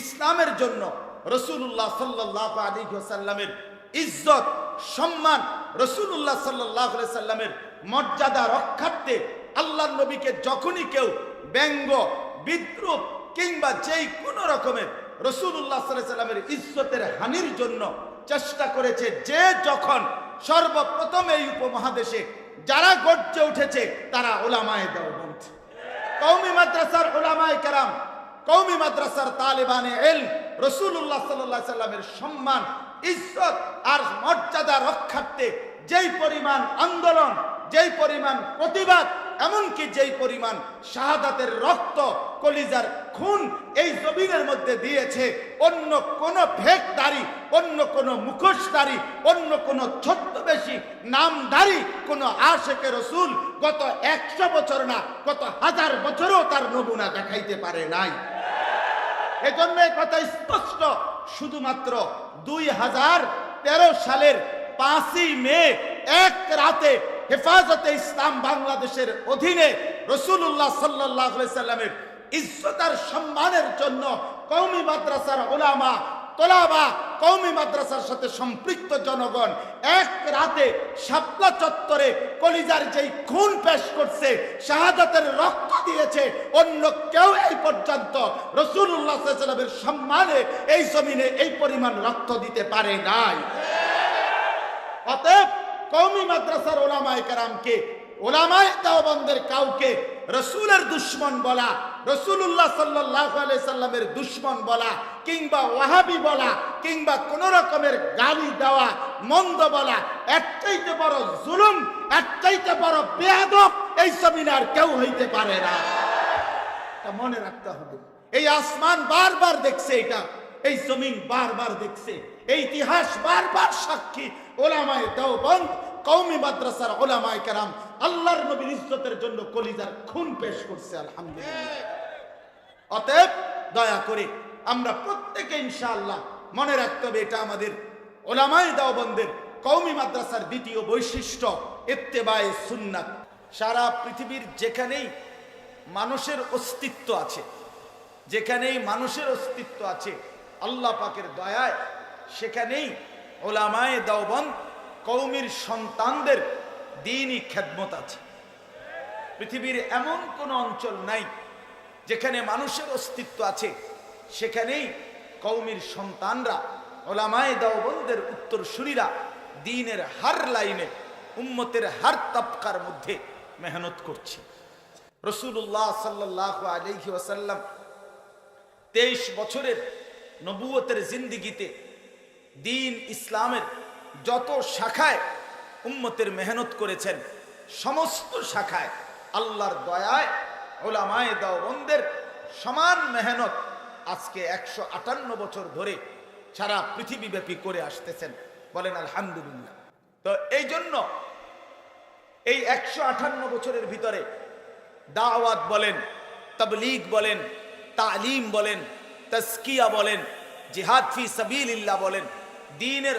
ইসলামের জন্য রসুল্লাহ সাল্লাহ আলী সাল্লামের ইজ্জত, সম্মান রসুল্লাহ সাল্লাহ সাল্লামের মর্যাদা রক্ষার্থে আল্লাহ নবীকে যখনই কেউ ব্যঙ্গ, বিদ্রুপ কিংবা যেই কোনো রকমের রসুল্লাহ সাল্লামের ইজ্জতের হানির জন্য চেষ্টা করেছে, যে যখন সর্বপ্রথম এই উপমহাদেশে যারা গর্জে উঠেছে, তারা ওলামায় দেওবন্দ। কৌমি মাদ্রাসার ওলামায় কারাম কৌমি মাদ্রাসার তালেবানে এল রসুল্লাহ সাল্লাহ সাল্লামের সম্মান, ইজ্জত আর মর্যাদা রক্ষার্থে যেই পরিমাণ আন্দোলন, যেই পরিমাণ প্রতিবাদ, এমনকি যেই পরিমাণ শাহাদাতের রক্ত কলিজার খুন এই জমিনের মধ্যে দিয়েছে অন্য কোন ভেকদারি, অন্য কোন মুখোশদারি অন্য কোন ছদ্মবেশী নামদারি কোন আশেকে রসুল গত একশো বছর না, গত হাজার বছরও তার নমুনা দেখাইতে পারে নাই। এজন্য কথা স্পষ্ট। শুধুমাত্র দুই হাজার তেরো সালের পাঁচই মে, এক রাতে হেফাজতে ইসলাম বাংলাদেশের অধীনে রসুল্লাহ সাল্লাহ সাল্লামের ইজ্জতার সম্মানের জন্য কৌমি মাদ্রাসার ওলামা তোলাবা কৌমি মাদ্রাসার সাথে সম্পৃক্ত জনগণ এক রাতে শাপলা চত্বরে কলিজার যেই খুন পেশ করছে, শাহাদাতের রক্ত দিয়েছে, অন্য কেউ এই পর্যন্ত রসুল্লাহ সম্মানে এই জমিনে এই পরিমাণ রক্ত দিতে পারে নাই। অতএব কৌমি মাদ্রাসার ওলামায় কারামকে ওলামায় দেওবন্দের কাউকে রসুলের দুশ্মন বলা রসুল্লাহ সাল্লাহ সাল্লামের দুশ্মন বলা, কিংবা ওয়াহাবি বলা, কিংবা কোন রকমের গালি দেওয়া, মন্দ বলা এর চাইতে বড় জুলুম এর চাইতে বড় এই কেউ হইতে পারে না। মনে রাখতে হবে। এই আসমান বারবার দেখছে এটা, এই জমিন বারবার দেখছে, এই ইতিহাস বারবার সাক্ষী, ওলামায় দেওবন্দ কৌমি মাদ্রাসার ওলামায় কেরাম আল্লাহর নবীর ইজ্জতের জন্য কলিজার খুন পেশ করছে, আলহামদুলিল্লাহ। অতএব দয়া করে আমরা প্রত্যেকে ইনশাআল্লাহ মনে রাখতে হবে, এটা আমাদের ওলামায় দেওবন্দের কৌমি মাদ্রাসার দ্বিতীয় বৈশিষ্ট্য, ইত্তেবায়ে সুন্নাত। সারা পৃথিবীর যেখানেই মানুষের অস্তিত্ব আছে, যেখানেই মানুষের অস্তিত্ব আছে, আল্লাহ পাকের দয়ায়, সেখানেই ওলামায়ে দেওবন্দ কৌমির সন্তানদের দিনই খেদমত আছে। পৃথিবীর এমন কোন অঞ্চল নাই যেখানে মানুষের অস্তিত্ব আছে। সেখানেই কৌমির সন্তানরা, ওলামায়ে দেওবন্দের উত্তরসূরিরা দিনের হার লাইনে, উম্মতের হার তপকার মধ্যে মেহনত করছে। রসুল্লাহ সাল্লাহ আলহি ওয়াসাল্লাম তেইশ বছরের নবুয়তের জিন্দিগিতে দিন ইসলামের যত শাখায় উম্মতের মেহনত করেছেন সমস্ত শাখায়। আল্লাহর দয়ায় ওলামায় দেওবন্দের সমান মেহনত আজকে একশো আটান্ন বছর ধরে সারা পৃথিবীব্যাপী করে আসতেছেন। বলেন, আলহামদুলিল্লাহ। তো এই জন্য এই একশো আটান্ন বছরের ভিতরে দাওয়াত বলেন, তবলিগ বলেন, তালিম বলেন তস্কিয়া বলেন, জিহাদ ফি সাবিল্লাহ বলেন, দিনের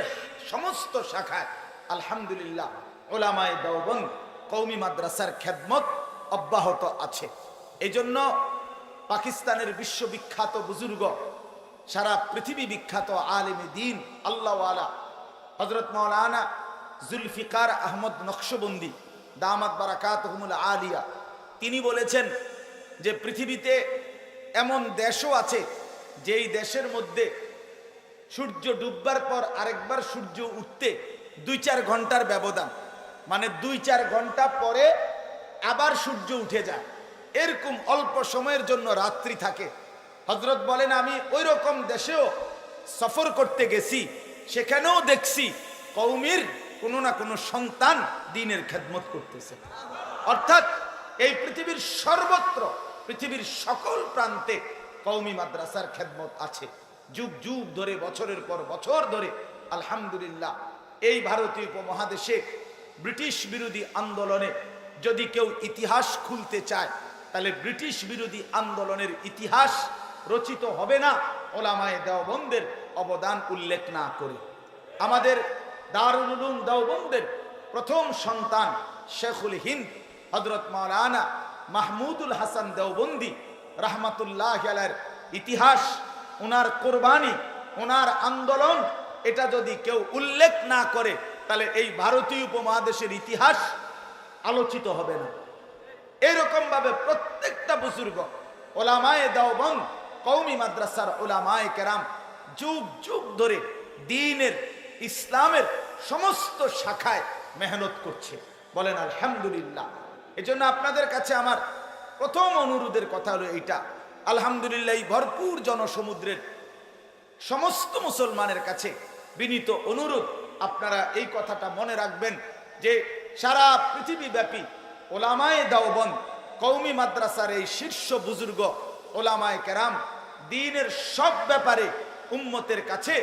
সমস্ত শাখায় আলহামদুলিল্লাহ ওলামায় দেওবন্দ কৌমি মাদ্রাসার খেদমত অব্যাহত আছে। এই জন্য পাকিস্তানের বিশ্ববিখ্যাত বুজুর্গ, সারা পৃথিবী বিখ্যাত আলেমে দিন আল্লাহওয়ালা হজরত মৌলানা জুলফিকার আহমদ নকশবন্দি, দামাত বারাকাত হুমুল আলিয়া, তিনি বলেছেন যে পৃথিবীতে এমন দেশও আছে যেই দেশের মধ্যে সূর্য ডুববার পর আরেকবার সূর্য উঠতে দুই চার ঘণ্টার ব্যবধান। মানে দুই চার ঘণ্টা পরে আবার সূর্য উঠে যায়। এরকম অল্প সময়ের জন্য রাত্রি থাকে। হজরত বলেন, আমি ওই রকম দেশেও সফর করতে গেছি, সেখানেও দেখছি কৌমির কোনো না কোনো সন্তান দিনের খেদমত করতেছে। অর্থাৎ এই পৃথিবীর সর্বত্র, পৃথিবীর সকল প্রান্তে কৌমি মাদ্রাসার খেদমত আছে। যুগ যুগ ধরে, বছরের পর বছর ধরে, আলহামদুলিল্লাহ এই ভারতীয় উপমহাদেশে ব্রিটিশ বিরোধী আন্দোলনে যদি কেউ ইতিহাস খুলতে চায়, তাহলে ব্রিটিশ বিরোধী আন্দোলনের ইতিহাস রচিত হবে না। ওলামায় দেওবন্দের অবদান উল্লেখ না করে। আমাদের দারুল দেওবন্দের প্রথম সন্তান শেখুল হিন্দ হজরত মাওলানা মাহমুদুল হাসান দেওবন্দি রহমাতুল্লাহ ইতিহাস ওনার কোরবানি ওনার আন্দোলন এটা যদি কেউ উল্লেখ না করে, তাহলে এই ভারতীয় উপমহাদেশের ইতিহাস আলোচিত হবে না। এরকম ভাবে প্রত্যেকটা বুজুর্গ, ওলামায়ে দাওবং কৌমি মাদ্রাসার ওলামায়ে কেরাম, যুগ যুগ ধরে দিনের, ইসলামের সমস্ত শাখায় মেহনত করছে। বলেন, আলহামদুলিল্লাহ। এজন্য আপনাদের কাছে আমার প্রথম অনুরোধের কথা হলো এইটা। আলহামদুলিল্লাহ, এই ভরপুর জনসমুদ্রের সমস্ত মুসলমানের কাছে বিনীত অনুরোধ আপনারা এই কথাটা মনে রাখবেন যে সারা পৃথিবীব্যাপী ওলামায়ে দাওবন কৌমি মাদ্রাসার এই শীর্ষ বুজুর্গ ওলামায় কেরাম দিনের সব ব্যাপারে উম্মতের কাছে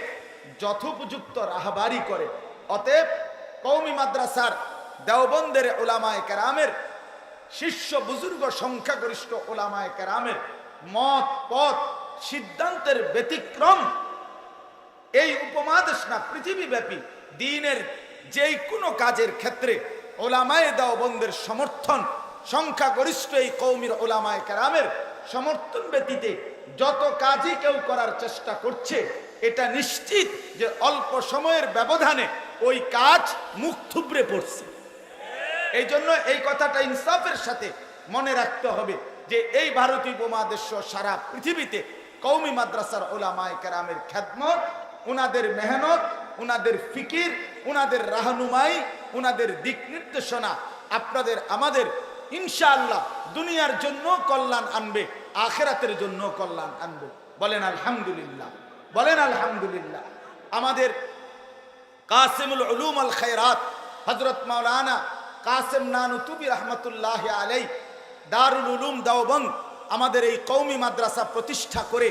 যথোপযুক্ত রাহবারি করে। অতএব কৌমি মাদ্রাসার দেওবন্দের ওলামায় কেরামের শীর্ষ বুজুর্গ সংখ্যাগরিষ্ঠ ওলামায় কেরামের মত পথ সিদ্ধান্তের ব্যতিক্রম এই উপমহাদেশ না, পৃথিবীব্যাপী দিনের যেই কোনো কাজের ক্ষেত্রে ওলামায়ে দেওবন্দের সমর্থন, সংখ্যাগরিষ্ঠ এই কৌমির ওলামায় কেরামের সমর্থন ব্যতীতে যত কাজই কেউ করার চেষ্টা করছে, এটা নিশ্চিত যে অল্প সময়ের ব্যবধানে ওই কাজ মুখ থুবড়ে পড়ছে। এই জন্য এই কথাটা ইনসাফের সাথে মনে রাখতে হবে যে এই ভারতীয় উপমহাদেশ সহ সারা পৃথিবীতে কৌমি মাদ্রাসার ওলামায় কেরামের খ্যাতমত উনাদের মেহনত, উনাদের ফিকির, উনাদের রাহনুমাই, উনাদের দিক নির্দেশনা আপনাদের, আমাদের, ইনশাআল্লাহ দুনিয়ার জন্য কল্যাণ আনবে, আখেরাতের জন্য কল্যাণ আনবে। বলেন আলহামদুলিল্লাহ বলেন আলহামদুলিল্লাহ। আমাদের কাসিমুল উলুম আল খায়রাত হজরত মাওলানা কাসেম নানুতুবি রহমতুল্লাহ আলাই দারুল উলুম দাওবং আমাদের এই কৌমি মাদ্রাসা প্রতিষ্ঠা করে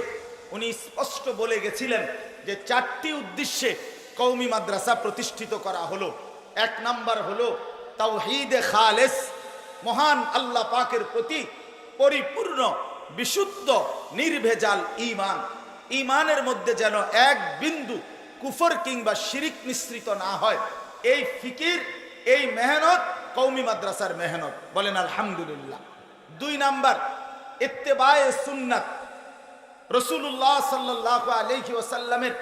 উনি স্পষ্ট বলে গেছিলেন যে চারটি উদ্দেশ্যে কৌমি মাদ্রাসা প্রতিষ্ঠিত করা হলো। এক নাম্বার হলো তাওহীদে খালেস, মহান আল্লাহ পাকের প্রতি পরিপূর্ণ, বিশুদ্ধ, নির্ভেজাল ইমান ইমানের মধ্যে যেন এক বিন্দু কুফর কিংবা শিরিক মিশ্রিত না হয়। এই ফিকির, এই মেহনত কৌমি মাদ্রাসার মেহনত। বলেন আলহামদুলিল্লাহ। দুই নাম্বার, ইত্তেবায়ে সুন্নাত। রসুল্লাহ সাল্লাহ আলহি ওসাল্লামের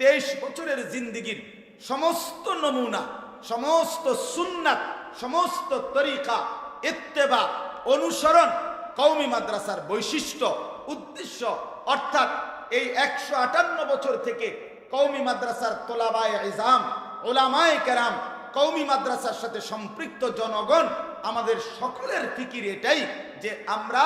তেইশ বছরের জিন্দিগির সমস্ত নমুনা, সমস্ত সুন্নাত, সমস্ত তরিকা, ইত্তেবা, অনুসরণ কৌমি মাদ্রাসার বৈশিষ্ট্য, উদ্দেশ্য, অর্থাৎ এই একশো আটান্ন বছর থেকে কৌমি মাদ্রাসার তোলাবায় ইজাম ওলামায় কেরাম কৌমি মাদ্রাসার সাথে সম্পৃক্ত জনগণ আমাদের সকলের ফিকির এটাই যে আমরা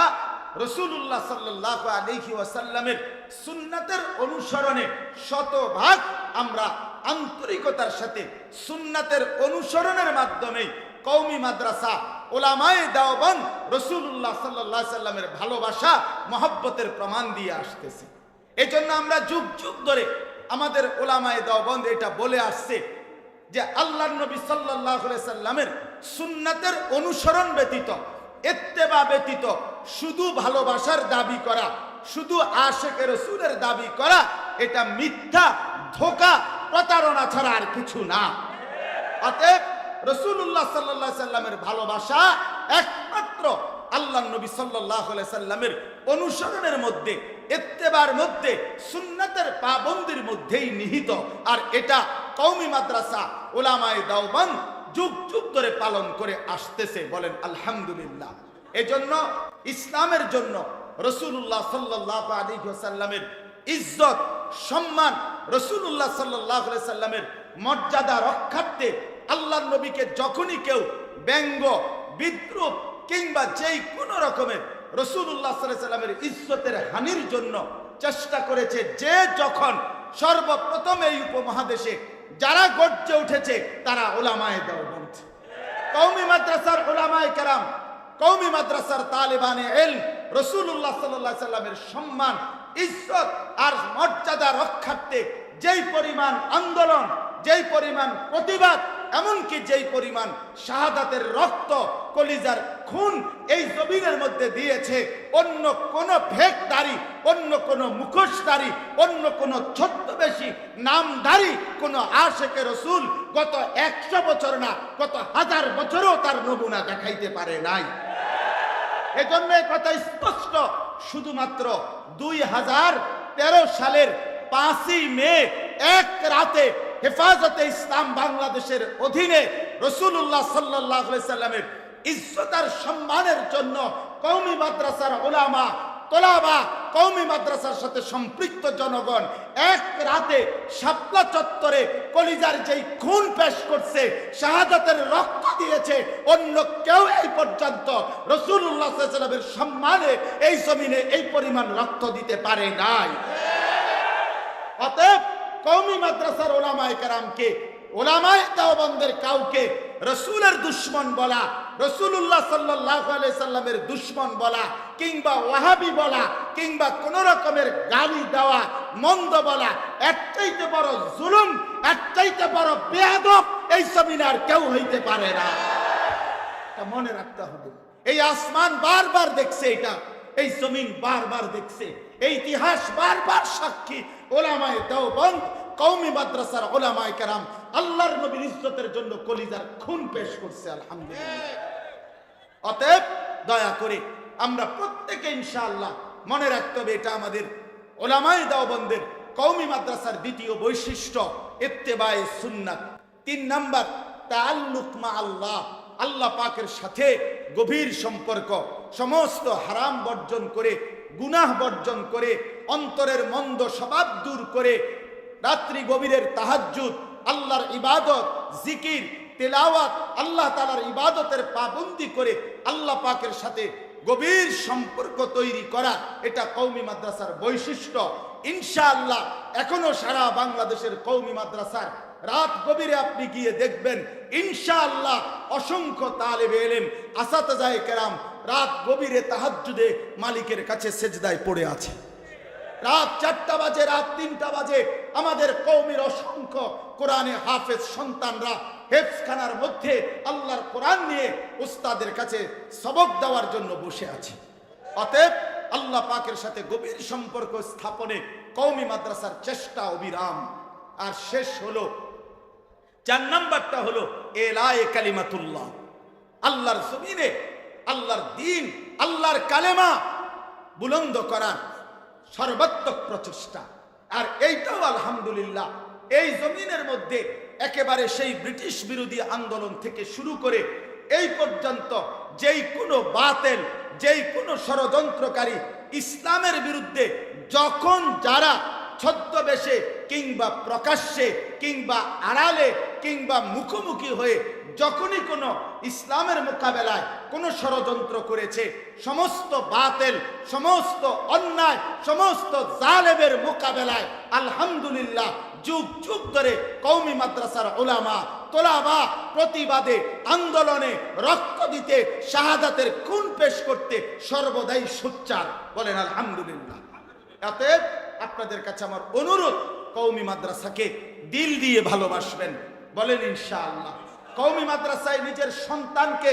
রসুল্লাহ সাল্লাহ আলহি ওয়াসাল্লামের সুন্নাতের অনুসরণে শতভাগ আমরা আন্তরিকতার সাথে সুন্নাতের অনুসরণের মাধ্যমে কৌমি মাদ্রাসা, ওলামায়ে দাওবান রসুল্লাহ সাল্লাহ সাল্লামের ভালোবাসা, মহব্বতের প্রমাণ দিয়ে আসতেছে। এই জন্য আমরা যুগ যুগ ধরে আমাদের ওলামায়ে দাওবন্দ এটা বলে আসছে যে আল্লাহ নবী সাল্লাহ সাল্লামের সুন্নাতের অনুসরণ ব্যতীত এত্তেবা ব্যতীত শুধু ভালোবাসার দাবি করা, শুধু আশেকের রসুলের দাবি করা, এটা মিথ্যা, ধোকা, প্রতারণা ছাড়া আর কিছু না। অতএব রসুল্লাহ সাল্লাহ সাল্লামের ভালোবাসা একমাত্র আল্লাহ নবী সাল্লাহ সাল্লামের অনুসরণের মধ্যে এত্তেবার মধ্যে, সুন্নাতের পাবন্দির মধ্যেই নিহিত। আর এটা কৌমি মাদ্রাসা ওলামায় দাওবান যুগ যুগ ধরে পালন করে আসতেছে বলেন আলহামদুলিল্লাহ। এজন্য, ইসলামের জন্য রসুল্লাহ সাল্লাহ আলী সাল্লামের ইজ্জত, সম্মান রসুল্লাহ সাল্লাহ সাল্লামের মর্যাদা রক্ষার্থে আল্লাহ নবীকে যখনই কেউ ব্যঙ্গ, বিদ্রুপ কিংবা যেই কোনো রকমের রসুল্লাহ সাল্লামের ইজ্জতের হানির জন্য চেষ্টা করেছে, যে যখন সর্বপ্রথম এই উপমহাদেশে যারা গর্জে উঠেছে, তারা ওলামায় দেওবন্দ। কৌমি মাদ্রাসার ওলামায় কেরাম কৌমি মাদ্রাসার তালেবানে এল রসুল্লাহ সাল্লাহ সাল্লামের সম্মান, ইজ্জত আর মর্যাদা রক্ষার্থে যেই পরিমাণ আন্দোলন, যেই পরিমাণ প্রতিবাদ, এমনকি যেই পরিমাণ শাহাদাতের রক্ত কলিজার খুন এই জমিনের মধ্যে দিয়েছে, অন্য কোন ভেকদারি অন্য কোন মুখোশদারি অন্য কোন ছদ্মবেশী নামদারি কোন আশেকে রসুল গত একশো বছর না, গত হাজার বছরও তার নমুনা দেখাইতে পারে নাই। এজন্য কথা স্পষ্ট। শুধুমাত্র দুই হাজার তেরো সালের পাঁচই মে, এক রাতে হেফাজতে ইসলাম বাংলাদেশের অধীনে রসুল্লাহ সাল্লাহ সাল্লামের ইজ্জতার সম্মানের জন্য কৌমি মাদ্রাসার ওলামা তোলাবা কৌমি মাদ্রাসার সাথে সম্পৃক্ত জনগণ এক রাতে শাপলা চত্বরে কলিজার যেই খুন পেশ করছে, শাহাদাতের রক্ত দিয়েছে, অন্য কেউ এই পর্যন্ত রসুল্লাহ সাল্লামের সম্মানে এই জমিনে এই পরিমাণ রক্ত দিতে পারে নাই। অতএব কৌমি মাদ্রাসার ওলামায় কারামকে, ওলামায় দেওবন্দের কাউকে রসুলের দুশ্মন বলা রসুল্লাহ সাল্লাহ সাল্লামের দুশ্মন বলা, কিংবা ওয়াহাবি বলা, কিংবা কোন রকমের গালি দেওয়া, মন্দ বলা একটাইতে বড় জুলুম একটাইতে বড় বেয়াদব এই জমিনার কেউ হইতে পারে না। মনে রাখতে হবে। এই আসমান বারবার দেখছে এটা, এই জমিন বারবার দেখছে, এই ইতিহাস বারবার সাক্ষী, ওলামায় দেওবন্দ কৌমি মাদ্রাসার ওলামায় কেরাম, আল্লাহর নবীর ইজ্জতের জন্য কলিজার খুন পেশ করছে, আলহামদুলিল্লাহ। অতএব দয়া করে আমরা প্রত্যেকে ইনশাআল্লাহ মনে রাখতে হবে, এটা আমাদের ওলামায় দেওবন্দের কৌমি মাদ্রাসার দ্বিতীয় বৈশিষ্ট্য এত্তেবায় সুন্নাত। তিন নাম্বার তাল্লুক মা আল্লাহ আল্লাহ পাকের সাথে গভীর সম্পর্ক, সমস্ত হারাম বর্জন করে, গুনাহ বর্জন করে, অন্তরের মন্দ স্বভাব দূর করে, রাত্রি গভীরের তাহাজ্জুদ, আল্লাহর ইবাদত, জিকির তেলাওয়াত আল্লাহ তালার ইবাদতের পাবন্দি করে আল্লাহ পাকের সাথে গভীর সম্পর্ক তৈরি করা, এটা কৌমি মাদ্রাসার বৈশিষ্ট্য। ইনশাআল্লাহ এখনও সারা বাংলাদেশের কৌমি মাদ্রাসার রাত গভীরে আপনি গিয়ে দেখবেন, ইনশাআল্লাহ অসংখ্য তালেবে এলেম, আসাতাজায় কেরাম রাত গভীরে তাহাজ্জুদে মালিকের কাছে সেজদায় পড়ে আছে। রাত চারটা বাজে, রাত তিনটা বাজে। আমাদের কৌমির অসংখ্য কোরআনে হাফেজ সন্তানরা হেফখানার মধ্যে আল্লাহর কোরআন নিয়ে উস্তাদের কাছে সবক দেওয়ার জন্য বসে আছে। অতএব আল্লাহ পাকের সাথে গভীর সম্পর্ক স্থাপনে কৌমি মাদ্রাসার চেষ্টা অবিরাম। আর শেষ হলো, চার নাম্বারটা হলো, এলায়ে কালিমাতুল্লাহ। আল্লাহর জমিনে, আল্লাহর দিন, আল্লাহর কালেমা বুলন্দ করার সর্বাত্মক প্রচেষ্টা। আর এইটাও আলহামদুলিল্লাহ, এই জমিনের মধ্যে একেবারে সেই ব্রিটিশ বিরোধী আন্দোলন থেকে শুরু করে এই পর্যন্ত যেই কোনো বাতেল, যেই কোনো ষড়যন্ত্রকারী ইসলামের বিরুদ্ধে যখন যারা ছদ্মবেশে কিংবা প্রকাশ্যে কিংবা আড়ালে কিংবা মুখোমুখি হয়ে যখনই কোনো ইসলামের মোকাবেলায় কোনো ষড়যন্ত্র করেছে, সমস্ত বাতেল, সমস্ত অন্যায়, সমস্ত জালেবের মোকাবেলায় আলহামদুলিল্লাহ যুগ যুগ ধরে কৌমি মাদ্রাসার ওলামা তোলাবা প্রতিবাদে, আন্দোলনে রক্ত দিতে, শাহাদাতের খুন পেশ করতে সর্বদাই সোচ্চার। বলেন, আলহামদুলিল্লাহ। অতএব আপনাদের কাছে আমার অনুরোধ কৌমি মাদ্রাসাকে দিল দিয়ে ভালোবাসবেন। বলেন, ইনশাআল্লাহ। কৌমি মাদ্রাসায় নিজের সন্তানকে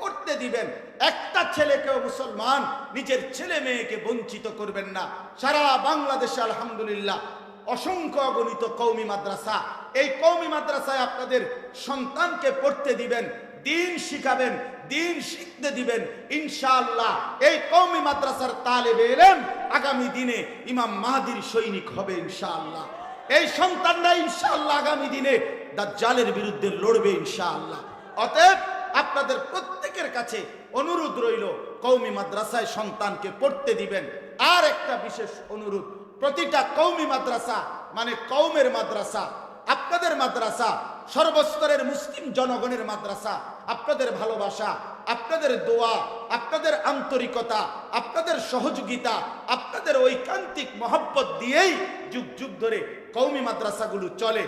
পড়তে দিবেন। একটা ছেলেকেও মুসলমান নিজের ছেলে মেয়েকে বঞ্চিত করবেন না। সারা বাংলাদেশে আলহামদুলিল্লাহ অসংখ্য অগণিত কৌমি মাদ্রাসা। এই কৌমি মাদ্রাসায় আপনাদের সন্তানকে পড়তে দিবেন, দিন শিখাবেন, দিন শিখতে দিবেন। ইনশাআল্লাহ এই কৌমি মাদ্রাসার তালেবে এলেন আগামী দিনে ইমাম মাহাদির সৈনিক হবে ইনশাআল্লাহ। এই সন্তানরা ইনশাআল্লাহ আগামী দিনে দাজ্জালের বিরুদ্ধে লড়বে ইনশাআল্লাহ। অতএব আপনাদের প্রত্যেকের কাছে অনুরোধ রইল কৌমি মাদ্রাসায় সন্তানকে পড়তে দিবেন। আর একটা বিশেষ অনুরোধ, প্রতিটা কৌমি মাদ্রাসা মানে কৌমের মাদ্রাসা, আপনাদের মাদ্রাসা, সর্বস্তরের মুসলিম জনগণের মাদ্রাসা, আপনাদের ভালোবাসা, আপনাদের দোয়া, আপনাদের আন্তরিকতা, আপনাদের সহযোগিতা, আপনাদের ঐকান্তিক মহব্বত দিয়েই যুগ যুগ ধরে কৌমি মাদ্রাসাগুলো চলে।